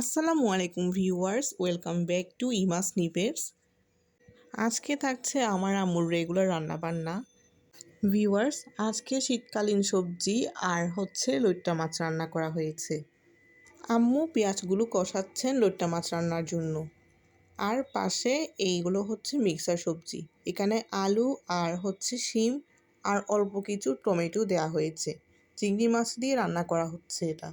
আসসালামু আলাইকুম viewers, welcome back to ইমাস নিপেটস আজকে থাকছে আমার আম্মুর রেগুলার রান্নাবান্না। ভিউয়ার্স, আজকে শীতকালীন সবজি আর হচ্ছে লইট্টা মাছ রান্না করা হয়েছে। আম্মু পেঁয়াজগুলো কষাচ্ছেন লইট্টা মাছ রান্নার জন্য। আর পাশে এইগুলো হচ্ছে মিক্সার সবজি। এখানে আলু আর হচ্ছে শিম আর অল্প কিছু টমেটো দেওয়া হয়েছে। চিংড়ি মাছ দিয়ে রান্না করা হচ্ছে এটা।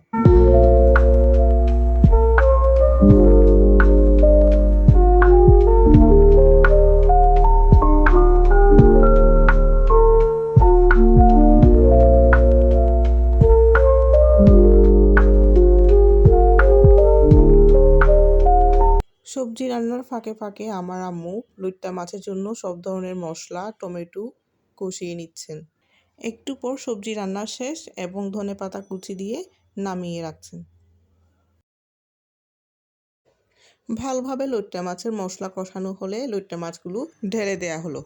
সবজি রান্নার ফাঁকে ফাঁকে আমার আম্মু লইট্টা মাছের জন্য সব ধরনের মশলা, টমেটো কষিয়ে নিচ্ছেন। একটু পর সবজি রান্না শেষ এবং ধনে পাতা কুচি দিয়ে নামিয়ে রাখছেন। ভালোভাবে লইট্টা মাছের মশলা কষানো হলে লইট্টা মাছগুলো ঢেলে দেয়া হলো।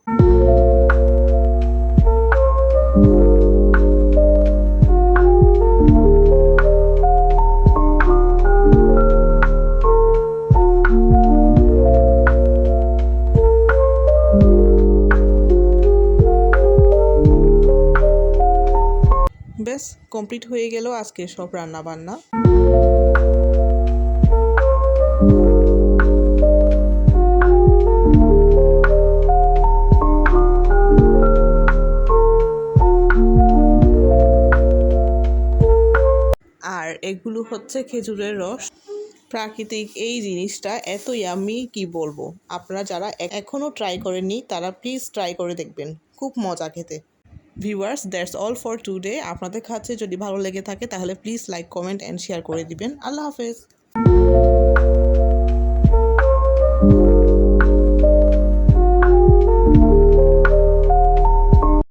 ব্যাস কমপ্লিট হয়ে গেল আজকে সব রান্না বান্না আর এগুলো হচ্ছে খেজুরের রস। প্রাকৃতিক এই জিনিসটা এত ইয়ামি কি বলব? আপনারা যারা এখনও ট্রাই করেননি, তারা প্লিজ ট্রাই করে দেখবেন। খুব মজা খেতে। Viewers that's all for today আপনাদের কাছে যদি ভালো লেগে থাকে, তাহলে please like comment and share করে দিবেন। আল্লাহ হাফেজ।